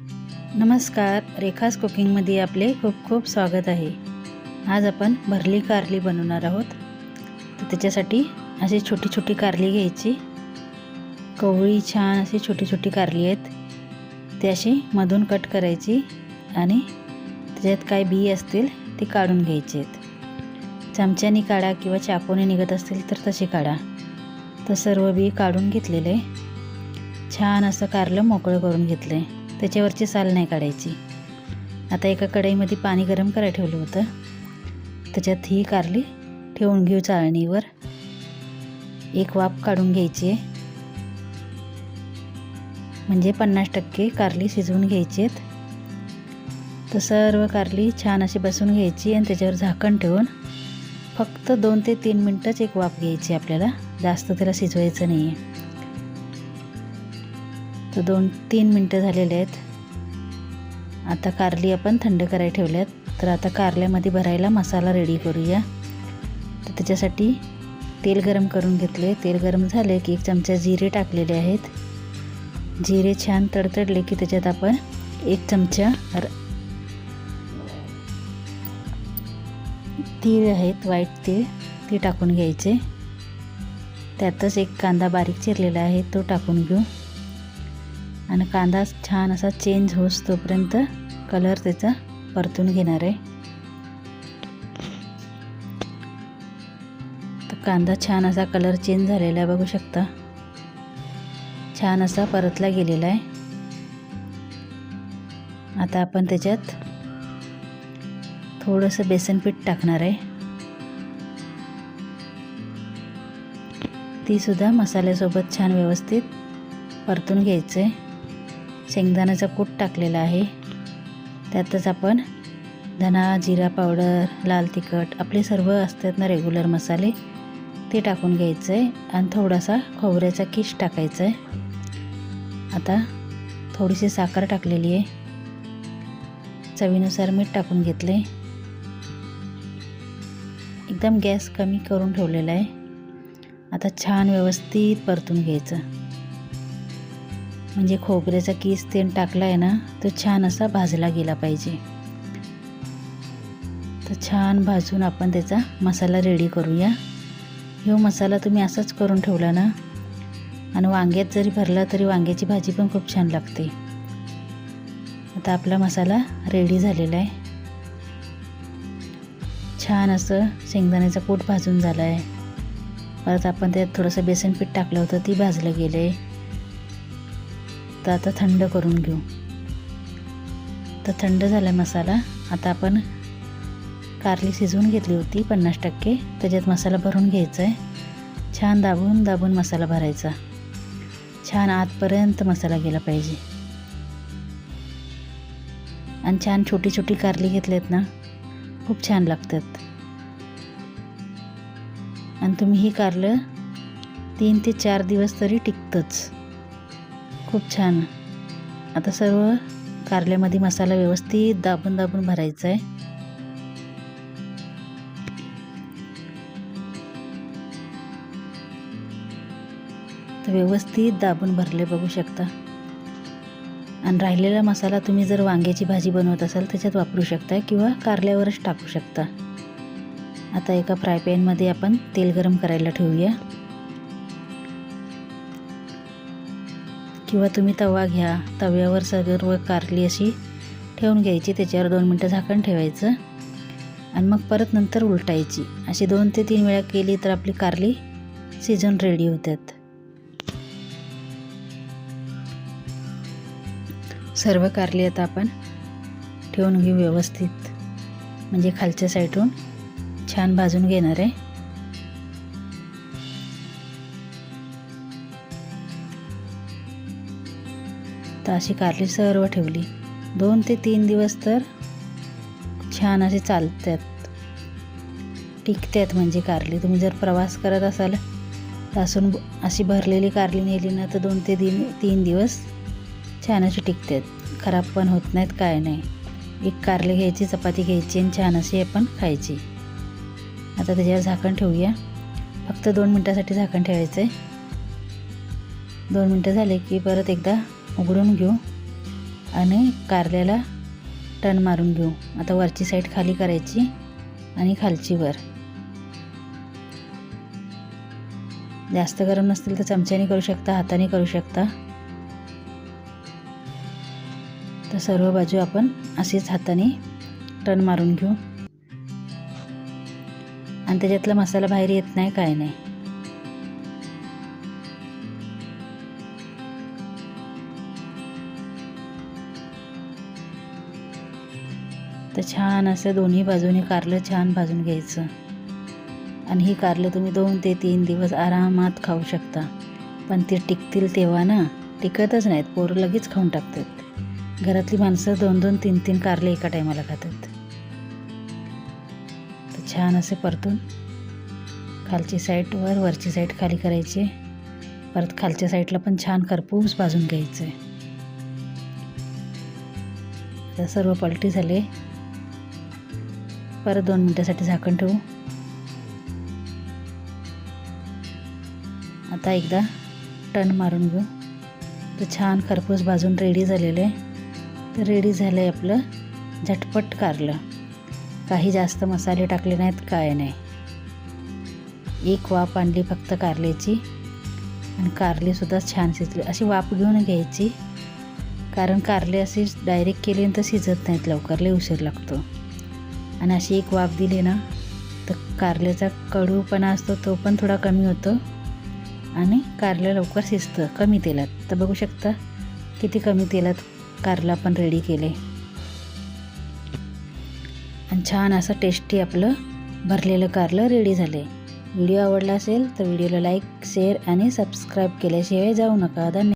नमस्कार रेखास कुकिंगमध्ये आपले खूप खूप स्वागत आहे. आज आपण भरली कारली बनवणार आहोत. तर त्याच्यासाठी अशी छोटी छोटी कारली घ्यायची. कवळी छान अशी छोटी छोटी कारली आहेत. ती अशी मधून कट करायची आणि त्याच्यात काय बी असतील ते काढून घ्यायचे आहेत. चमच्याने काढा किंवा चाकूने निघत असतील तर तसे काढा. तर सर्व बी काढून घेतलेले. छान असं कारलं मोकळं करून घेतलं आहे त्याच्यावरची साल नाही काढायची. आता एका कढईमध्ये पाणी गरम करायला ठेवलं होतं. त्याच्यात ही कारली ठेवून घेऊ चाळणीवर. एक वाफ काढून घ्यायची. आहे म्हणजे पन्नास टक्के कारली शिजवून घ्यायची आहेत. तर सर्व कारली छान अशी बसून घ्यायची आणि त्याच्यावर झाकण ठेवून फक्त दोन ते तीन मिनटंच एक वाफ घ्यायची आपल्याला. जास्त त्याला शिजवायचं नाही आहे तर दोन तीन मिनटं झालेले आहेत. आता कारली आपण थंड करायला ठेवल्यात. तर आता कारल्यामध्ये भरायला मसाला रेडी करूया. तर त्याच्यासाठी तेल गरम करून घेतले. तेल गरम झाले की एक चमचा जिरे टाकलेले आहेत. जिरे छान तडतडले की त्याच्यात आपण एक चमचा र तीळ आहेत वाईट तीळ. ते टाकून घ्यायचे. त्यातच एक कांदा बारीक चिरलेला आहे तो टाकून घेऊ. आणि कांदा छान असा चेंज होस तोपर्यंत कलर त्याचा परतून घेणार आहे. तर कांदा छान असा कलर चेंज झालेला आहे बघू शकता. छान असा परतला गेलेला आहे. आता आपण त्याच्यात थोडंसं बेसन पीठ टाकणार आहे. तीसुद्धा मसाल्यासोबत छान व्यवस्थित परतून घ्यायचं आहे शेंगदाण्याचा कूट टाकलेला आहे. त्यातच आपण धना जिरा पावडर लाल तिखट आपले सर्व असतात ना रेग्युलर मसाले ते टाकून घ्यायचं आहे आणि थोडासा खोबऱ्याचा किश टाकायचा आहे आता थोडीशी साखर टाकलेली आहे. चवीनुसार मीठ टाकून घेतले. एकदम गॅस कमी करून ठेवलेला आहे. आता छान व्यवस्थित परतून घ्यायचं. म्हणजे खोबऱ्याचा किस तेल टाकला आहे ना तो छान असा भाजला गेला पाहिजे. तर छान भाजून आपण त्याचा मसाला रेडी करूया. ह्यो मसाला तुम्ही असाच करून ठेवला ना आणि वांग्यात जरी भरला तरी वांग्याची भाजी पण खूप छान लागते. आता आपला मसाला रेडी झालेला आहे. छान असं शेंगदाण्याचा पोट भाजून झाला आहे परत आपण त्यात थोडंसं बेसन पीठ टाकलं होतं ती भाजलं गेलं आहे तर आता थंड करून घेऊ. तर थंड झाला मसाला. आता आपण कारली शिजवून घेतली होती पन्नास टक्के. त्याच्यात मसाला भरून घ्यायचा आहे छान दाबून दाबून मसाला भरायचा. छान आतपर्यंत मसाला गेला पाहिजे. आणि छान छोटी छोटी कारली घेतल्यात ना खूप छान लागतात. आणि तुम्ही ही कारलं तीन ते चार दिवस तरी टिकतंच. खूप छान. आता सर्व कारल्यामध्ये मसाला व्यवस्थित दाबून दाबून भरायचा आहे तर व्यवस्थित दाबून भरले बघू शकता. आणि राहिलेला मसाला तुम्ही जर वांग्याची भाजी बनवत असाल त्याच्यात वापरू शकता किंवा कारल्यावरच टाकू शकता. आता एका फ्राय पॅनमध्ये आपण तेल गरम करायला ठेवूया. किंवा तुम्ही तवा घ्या. तव्यावर सर्व कारली अशी ठेवून घ्यायची. त्याच्यावर दोन मिनटं झाकण ठेवायचं. आणि मग परत नंतर उलटायची. अशी दोन ते तीन वेळा केली तर आपली कारली सीझन रेडी होतात. सर्व कारली आता आपण ठेवून घेऊ व्यवस्थित. म्हणजे खालच्या साईडून छान भाजून घेणार आहे. तर अशी कारली सर्व ठेवली. दोन ते तीन दिवस तर छान असे चालतात टिकतात म्हणजे कारली. तुम्ही जर प्रवास करत असाल असून अशी भरलेली कारली नेली ना तर दोन ते तीन तीन दिवस छान अशी टिकतात खराब पण होत नाहीत काय नाही. एक कारली घ्यायची चपाती घ्यायची आणि छान अशी आपण खायची. आता त्याच्यावर झाकण ठेवूया. फक्त दोन मिनटासाठी झाकण ठेवायचं आहे दोन मिनटं झाले की परत एकदा उघडून घेऊ आणि कारल्याला टन मारून घेऊ. आता वरची साईड खाली करायची आणि खालची वर. जास्त गरम नसतील तर चमच्याने करू शकता हाताने करू शकता. तर सर्व बाजू आपण असेच हाताने टन मारून घेऊ. आणि त्याच्यातला मसाला बाहेर येत नाही काय नाही. तर छान असं दोन्ही बाजूने कारलं छान भाजून घ्यायचं. आणि ही कारलं तुम्ही दोन ते तीन दिवस आरामात खाऊ शकता. पण ते टिकतील तेव्हा ना टिकतच नाहीत पोरं लगेच खाऊन टाकतात. घरातली माणसं दोन दोन तीन तीन कारले एका टायमाला खातात. तर छान असे परतून खालची साईड वर वरची साईड खाली करायची. परत खालच्या साईडला पण छान खरपूस भाजून घ्यायचं. आहे सर्व पलटी झाले. परत दोन मिनटासाठी झाकण ठेवू. आता एकदा टन मारून घेऊ. तर छान खरपूस भाजून रेडी झालेलं आहे. तर रेडी झालं आहे आपलं झटपट कारलं. काही जास्त मसाले टाकले नाहीत काय नाही. एक वाफ आणली फक्त कारल्याची. आणि कारलेसुद्धा छान शिजले. अशी वाफ घेऊन घ्यायची. कारण कारले असे डायरेक्ट केले तर शिजत नाहीत लवकर. लय उशीर लागतो. आणि अशी एक वाफ दिली ना तर कारल्याचा कडूपणा असतो तो पण थोडा कमी होतो. आणि कारलं लवकर शिजतं कमी तेलात. तर बघू शकता किती कमी तेलात कारला पण रेडी केले. आणि छान असं टेस्टी आपलं भरलेलं कारलं रेडी झाले. व्हिडिओ आवडला असेल तर व्हिडिओला लाईक शेअर आणि सबस्क्राईब केल्याशिवाय जाऊ नका. धन्यवाद.